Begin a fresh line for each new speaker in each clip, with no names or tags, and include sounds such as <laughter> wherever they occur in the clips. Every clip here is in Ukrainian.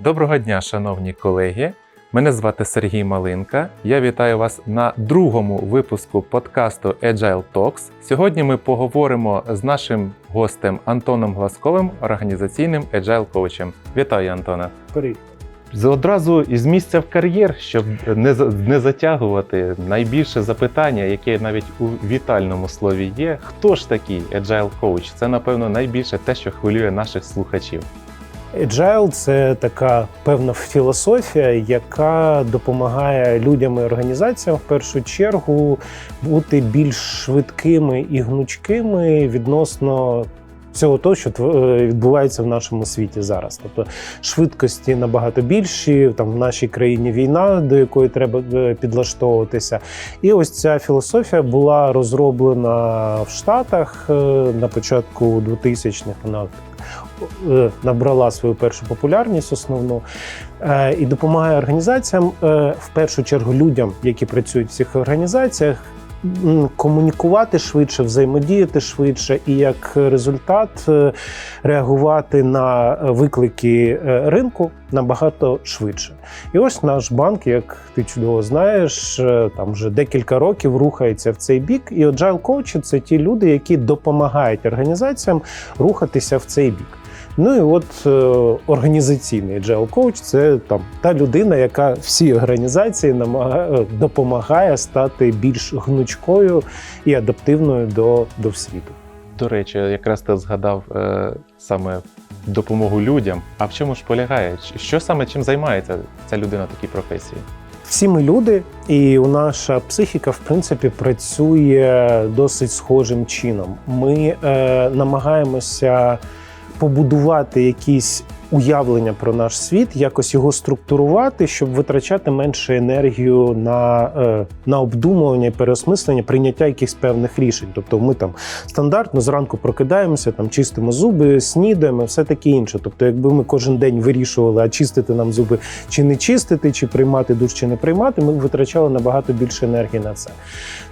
Доброго дня, шановні колеги. Мене звати Сергій Малинка. Я вітаю вас на другому випуску подкасту Agile Talks. Сьогодні ми поговоримо з нашим гостем Антоном Гласковим, організаційним Agile коучем. Вітаю, Антоне.
Привіт.
З- Одразу із місця в кар'єр, щоб не, не затягувати, найбільше запитання, яке навіть у вітальному слові є: хто ж такий Agile коуч? Це, напевно, найбільше те, що хвилює наших слухачів.
Agile – це така певна філософія, яка допомагає людям і організаціям в першу чергу бути більш швидкими і гнучкими відносно. Всього того, що е, відбувається в нашому світі зараз, тобто швидкості набагато більші. Там в нашій країні війна, до якої треба е, підлаштовуватися. І ось ця філософія була розроблена в Штатах е, на початку 2000-х. Вона набрала свою першу популярність основну е, і допомагає організаціям, е, в першу чергу людям, які працюють в цих організаціях. Комунікувати швидше, взаємодіяти швидше, і як результат е, реагувати на виклики е, ринку набагато швидше. І ось наш банк, як ти чудово знаєш, е, там вже декілька років рухається в цей бік. І agile коучі це ті люди, які допомагають організаціям рухатися в цей бік. Ну і от е, організаційний agile коуч це там та людина, яка всій організації намагає, допомагає стати більш гнучкою і адаптивною до, до світу.
До речі, якраз ти згадав е, саме допомогу людям. А в чому ж полягає? Що саме чим займається ця людина в такій професії?
Всі ми люди, і у наша психіка, в принципі, працює досить схожим чином. Ми е, намагаємося побудувати якісь уявлення про наш світ, якось його структурувати, щоб витрачати менше енергію на, е, на обдумування, переосмислення, прийняття якихось певних рішень. Тобто, ми там стандартно зранку прокидаємося, там чистимо зуби, снідаємо, все таке інше. Тобто, якби ми кожен день вирішували, а чистити нам зуби чи не чистити, чи приймати душ, чи не приймати, ми б витрачали набагато більше енергії на це.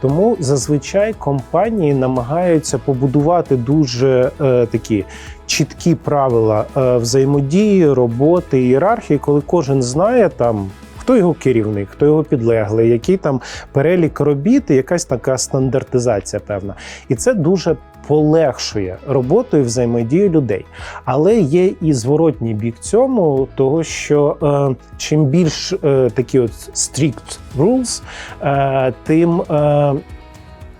Тому зазвичай компанії намагаються побудувати дуже е, такі чіткі правила е, взаємодії, роботи, ієрархії, коли кожен знає там. Хто його керівник, хто його підлеглий, який там перелік робіт, і якась така стандартизація певна. І це дуже полегшує роботу і взаємодію людей. Але є і зворотній бік цьому, того що е, чим більш е, такі от strict rules, е, тим е,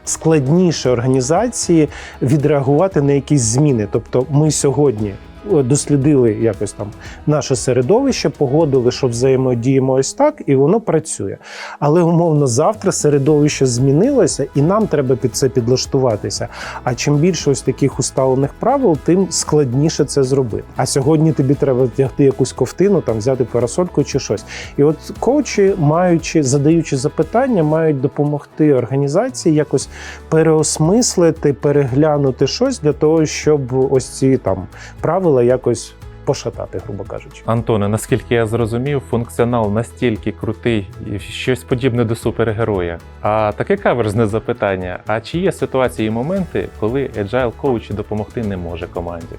складніше організації відреагувати на якісь зміни. Тобто, ми сьогодні. Дослідили якось там наше середовище, погодили, що взаємодіємо ось так, і воно працює. Але умовно завтра середовище змінилося, і нам треба під це підлаштуватися. А чим більше ось таких усталених правил, тим складніше це зробити. А сьогодні тобі треба вдягти якусь ковтину, там взяти парасольку чи щось. І от коучі, маючи, задаючи запитання, мають допомогти організації якось переосмислити, переглянути щось для того, щоб ось ці там правила якось пошатати, грубо кажучи.
Антоне, наскільки я зрозумів, функціонал настільки крутий, і щось подібне до супергероя. А таке каверзне запитання: а чи є ситуації і моменти, коли agile коуч допомогти не може команді?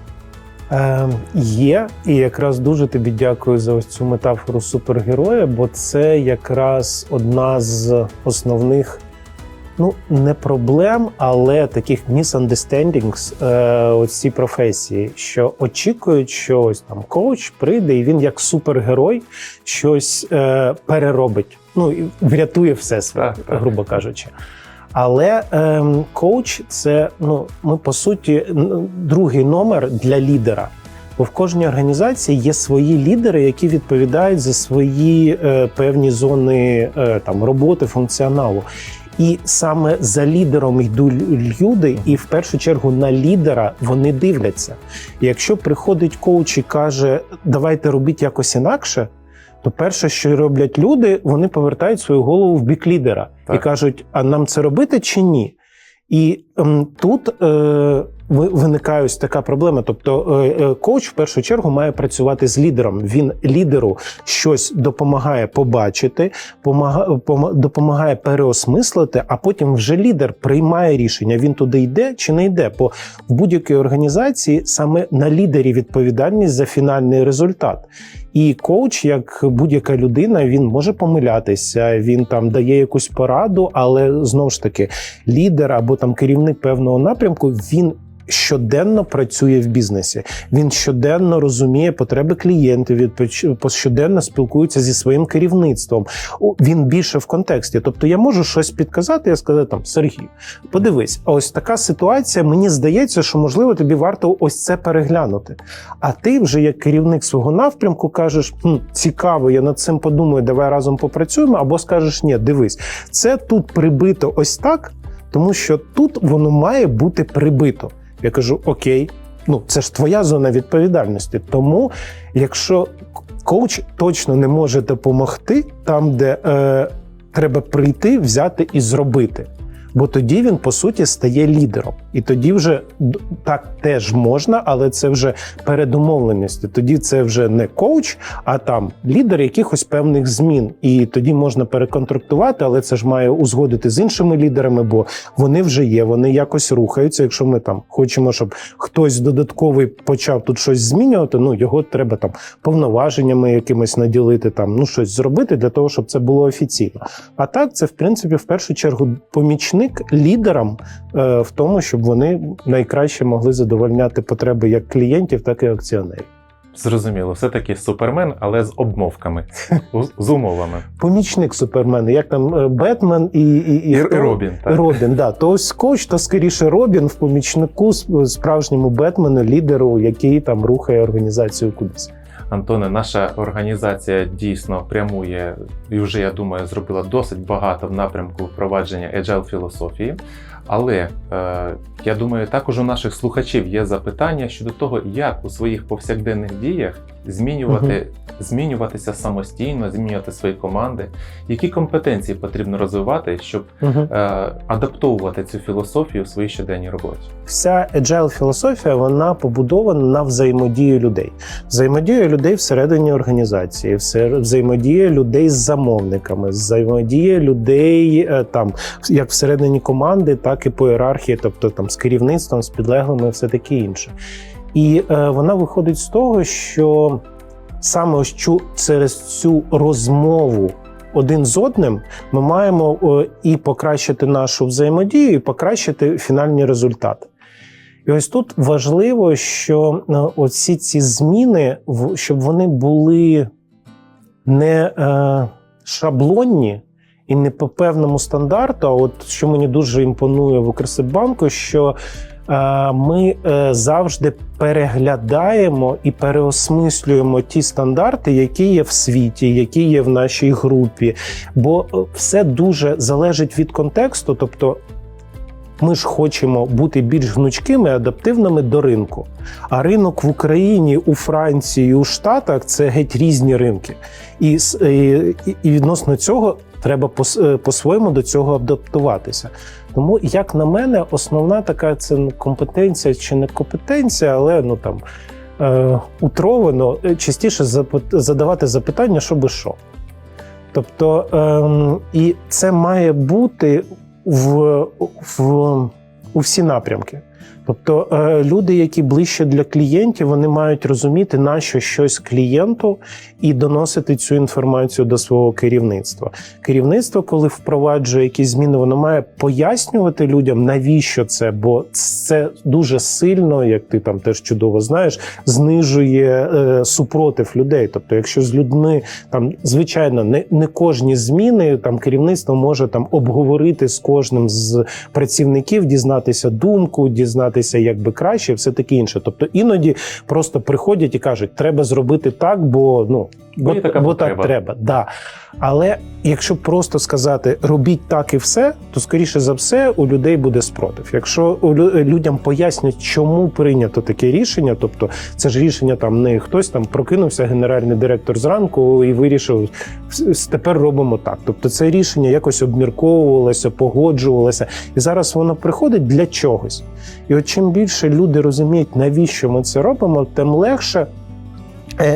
Е, є, і якраз дуже тобі дякую за ось цю метафору супергероя, бо це якраз одна з основних. Ну, не проблем, але таких misunderstandings е, ось цій професії, що очікують, що ось там коуч прийде, і він як супергерой щось е, переробить. Ну і врятує всесвіт,
Так, так.
грубо кажучи. Але ем, коуч це ну ми по суті другий номер для лідера. Бо в кожній організації є свої лідери, які відповідають за свої е, певні зони е, там роботи, функціоналу. І саме за лідером йдуть люди, і в першу чергу на лідера вони дивляться. І якщо приходить коуч і каже, давайте робіть якось інакше, то перше, що роблять люди, вони повертають свою голову в бік лідера і кажуть: а нам це робити чи ні? І ем, тут е, виникає ось така проблема. Тобто, е, е, коуч в першу чергу має працювати з лідером. Він лідеру щось допомагає побачити, помага- допомагає переосмислити, а потім вже лідер приймає рішення: він туди йде чи не йде. Бо в будь-якій організації саме на лідері відповідальність за фінальний результат. І коуч, як будь-яка людина, він може помилятися, він там дає якусь пораду, але знову ж таки, лідер або там керівник певного напрямку, він. Щоденно працює в бізнесі. Він щоденно розуміє потреби клієнтів. відпоч- щоденно спілкується зі своїм керівництвом. Він більше в контексті. Тобто я можу щось підказати, я сказати там Сергій, подивись, ось така ситуація. Мені здається, що можливо тобі варто ось це переглянути. А ти вже як керівник свого напрямку кажеш: хм, цікаво, я над цим подумаю, давай разом попрацюємо. Або скажеш, ні, дивись, це тут прибито ось так, тому що тут воно має бути прибито. Я кажу: Окей, ну це ж твоя зона відповідальності. Тому, якщо коуч точно не може допомогти там, де е, треба прийти, взяти і зробити. Бо тоді він по суті стає лідером, і тоді вже так теж можна, але це вже передумовленості. Тоді це вже не коуч, а там лідер якихось певних змін. І тоді можна переконтрактувати, але це ж має узгодити з іншими лідерами, бо вони вже є, вони якось рухаються. Якщо ми там хочемо, щоб хтось додатковий почав тут щось змінювати, ну його треба там повноваженнями якимось наділити, там ну щось зробити для того, щоб це було офіційно. А так, це в принципі в першу чергу помічник лідерам е, в тому, щоб вони найкраще могли задовольняти потреби як клієнтів, так і акціонерів.
Зрозуміло, все-таки супермен, але з обмовками, <laughs> з- умовами.
Помічник супермена, як там е, Бетмен і, і, і,
І, і Робін. Так.
Робін, да. То ось коуч, то скоріше Робін в помічнику справжньому Бетмену, лідеру, який там рухає організацію кудись.
Антоне, наша організація дійсно прямує і вже я думаю зробила досить багато в напрямку впровадження agile філософії. Але е, я думаю, також у наших слухачів є запитання щодо того, як у своїх повсякденних діях змінювати, змінюватися самостійно, змінювати свої команди, які компетенції потрібно розвивати, щоб
Угу.
е, адаптовувати цю філософію в своїй щоденній роботі.
Вся agile філософія вона побудована на взаємодії людей. Взаємодія людей всередині організації, взаємодія людей з замовниками, взаємодія людей е, там як всередині команди, так і по ієрархії, тобто там з керівництвом, з підлеглими, все таке інше. І е, вона виходить з того, що саме ось цю, через цю розмову один з одним ми маємо е, і покращити нашу взаємодію, і покращити фінальні результати. І ось тут важливо, що е, оці ці зміни, щоб вони були не е, шаблонні і не по певному стандарту. А от що мені дуже імпонує в Укрсибанку, що е, ми е, завжди переглядаємо і переосмислюємо ті стандарти, які є в світі, які є в нашій групі. Бо е, все дуже залежить від контексту, тобто. Ми ж хочемо бути більш гнучкими, адаптивними до ринку. А ринок в Україні, у Франції, у Штатах це геть різні ринки. І, і, і відносно цього треба е, по-своєму до цього адаптуватися. Тому, як на мене, основна така це ну, компетенція чи не компетенція, але ну там е, утровано е, частіше задавати запитання, що би що. Тобто, ем, і це має бути в, в, у всі напрямки. Тобто е, люди, які ближче для клієнтів, вони мають розуміти, на що щось клієнту і доносити цю інформацію до свого керівництва. Керівництво, коли впроваджує якісь зміни, воно має пояснювати людям, навіщо це, бо це дуже сильно, як ти там теж чудово знаєш, знижує е, супротив людей. Тобто, якщо з людьми там звичайно не, не кожні зміни там керівництво може там обговорити з кожним з працівників, дізнатися думку, дізнатися як би краще, все таке інше. Тобто іноді просто приходять і кажуть, треба зробити так, бо ну бо,
бо,
бо так треба. Да. Але якщо просто сказати робіть так і все, то скоріше за все у людей буде спротив. Якщо людям пояснять, чому прийнято таке рішення, тобто це ж рішення там не хтось там прокинувся генеральний директор зранку і вирішив «С- с- тепер робимо так. Тобто це рішення якось обмірковувалося, погоджувалося, і зараз воно приходить для чогось. І от чим більше люди розуміють, навіщо ми це робимо, тим легше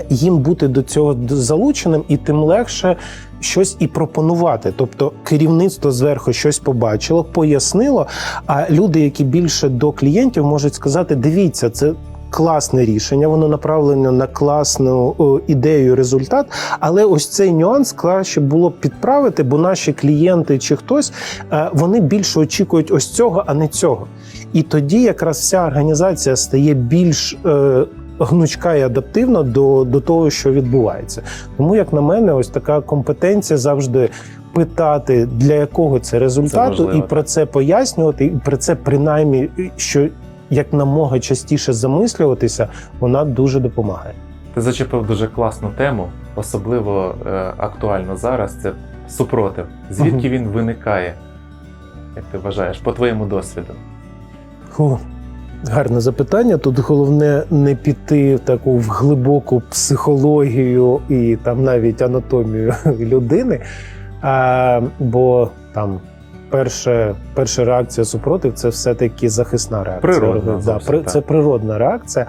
їм бути до цього залученим, і тим легше щось і пропонувати. Тобто керівництво зверху щось побачило, пояснило. А люди, які більше до клієнтів, можуть сказати: дивіться, це. класне рішення, воно направлене на класну о, ідею, результат. Але ось цей нюанс краще було б підправити, бо наші клієнти чи хтось е, вони більше очікують ось цього, а не цього. І тоді якраз вся організація стає більш е, гнучка і адаптивна до, до того, що відбувається. Тому, як на мене, ось така компетенція завжди питати, для якого це результату,
важливо,
і про це пояснювати, і про це принаймні, що як намога частіше замислюватися, вона дуже допомагає.
Ти зачепив дуже класну тему, особливо е, актуально зараз. Це супротив. Звідки
Мгм.
він виникає? Як ти вважаєш, по твоєму досвіду?
Фу, гарне запитання. Тут головне не піти в таку в глибоку психологію і там навіть анатомію <laughs> людини. А, бо там перша, перша реакція супротив це все-таки захисна реакція.
Природна,
да, при- це природна реакція.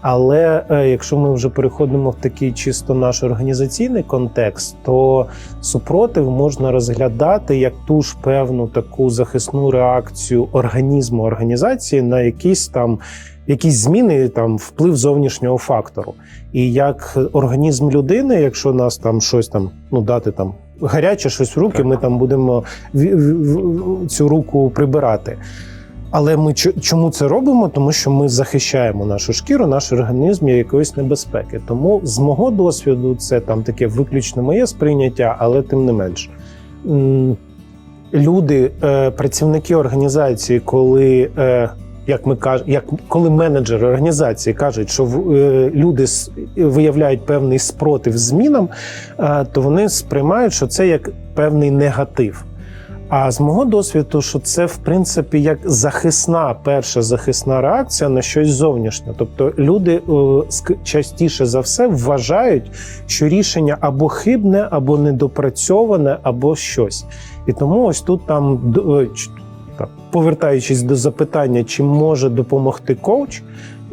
Але е, якщо ми вже переходимо в такий чисто наш організаційний контекст, то супротив можна розглядати як ту ж певну таку захисну реакцію організму організації на якісь там якісь зміни, там вплив зовнішнього фактору. І як організм людини, якщо нас там щось там ну дати там гаряче щось в руки, ми там будемо цю руку прибирати. Але ми чому це робимо? Тому що ми захищаємо нашу шкіру, наш організм від якоїсь небезпеки. Тому з мого досвіду це там таке виключно моє сприйняття, але тим не менш. Люди, е, працівники організації, коли е, як ми каж, як коли менеджери організації кажуть, що е, люди виявляють певний спротив змінам, то вони сприймають, що це як певний негатив. А з мого досвіду, що це в принципі як захисна, перша захисна реакція на щось зовнішнє. Тобто люди е, частіше за все вважають, що рішення або хибне, або недопрацьоване, або щось. І тому ось тут там е, повертаючись до запитання, чи може допомогти коуч,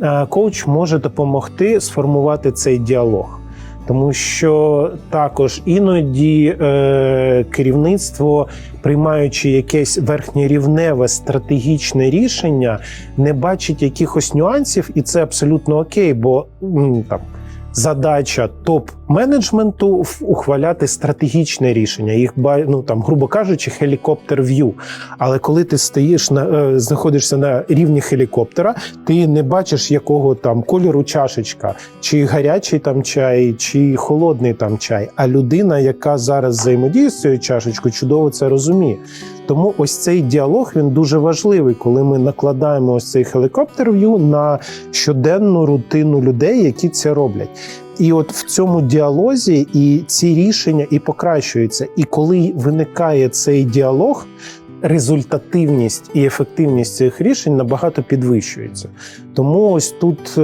е, коуч може допомогти сформувати цей діалог. Тому що також іноді е, керівництво, приймаючи якесь верхньорівневе стратегічне рішення, не бачить якихось нюансів, і це абсолютно окей, бо там задача топ-менеджменту ухваляти стратегічне рішення. Їх ну там, грубо кажучи, хелікоптер в'ю. Але коли ти стоїш на е, знаходишся на рівні хелікоптера, ти не бачиш якого там кольору чашечка, чи гарячий там чай, чи холодний там чай. А людина, яка зараз взаємодіє з цією чашечкою, чудово це розуміє. Тому ось цей діалог він дуже важливий, коли ми накладаємо ось цей хелікоптер в'ю на щоденну рутину людей, які це роблять. І от в цьому діалозі і ці рішення і покращуються. І коли виникає цей діалог, результативність і ефективність цих рішень набагато підвищується. Тому ось тут.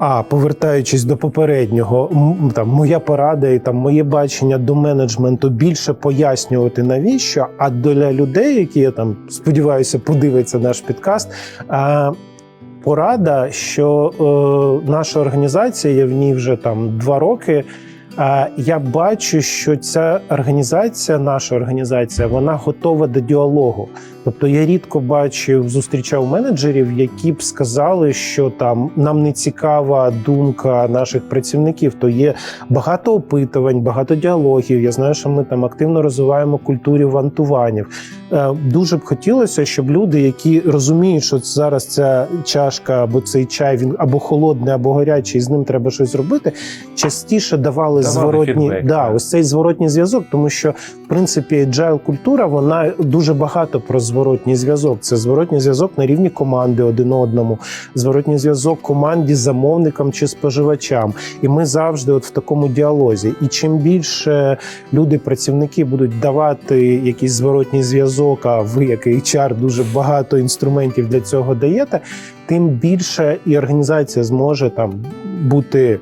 Е, А повертаючись до попереднього, там моя порада і там моє бачення до менеджменту більше пояснювати навіщо. А для людей, які я там сподіваюся, подивиться наш підкаст. А, порада, що е, наша організація, я в ній вже там два роки. А я бачу, що ця організація, наша організація, вона готова до діалогу. Тобто я рідко бачив, зустрічав менеджерів, які б сказали, що там нам не цікава думка наших працівників. То є багато опитувань, багато діалогів. Я знаю, що ми там активно розвиваємо культуру вантуванів. Е, Дуже б хотілося, щоб люди, які розуміють, що зараз ця чашка або цей чай він або холодний, або гарячий, і з ним треба щось робити, частіше давали,
Давали
зворотні
фідбек,
да, ось цей зворотній зв'язок, тому що принципі agile культура вона дуже багато про зворотній зв'язок. Це зворотній зв'язок на рівні команди один одному, зворотній зв'язок команді, замовникам чи споживачам. І ми завжди, от в такому діалозі. І чим більше люди, працівники будуть давати якийсь зворотній зв'язок, а ви, як HR, дуже багато інструментів для цього даєте, тим більше і організація зможе там бути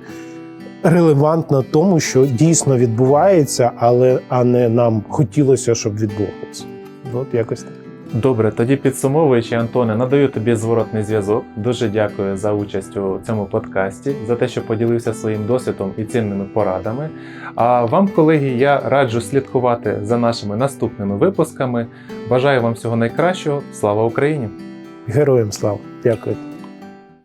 релевантна тому, що дійсно відбувається, але а не нам хотілося, щоб відбувалося. От якось так.
Добре, тоді підсумовуючи, Антоне, надаю тобі зворотний зв'язок. Дуже дякую за участь у цьому подкасті, за те, що поділився своїм досвідом і цінними порадами. А вам, колеги, я раджу слідкувати за нашими наступними випусками. Бажаю вам всього найкращого. Слава Україні!
Героям слава! Дякую.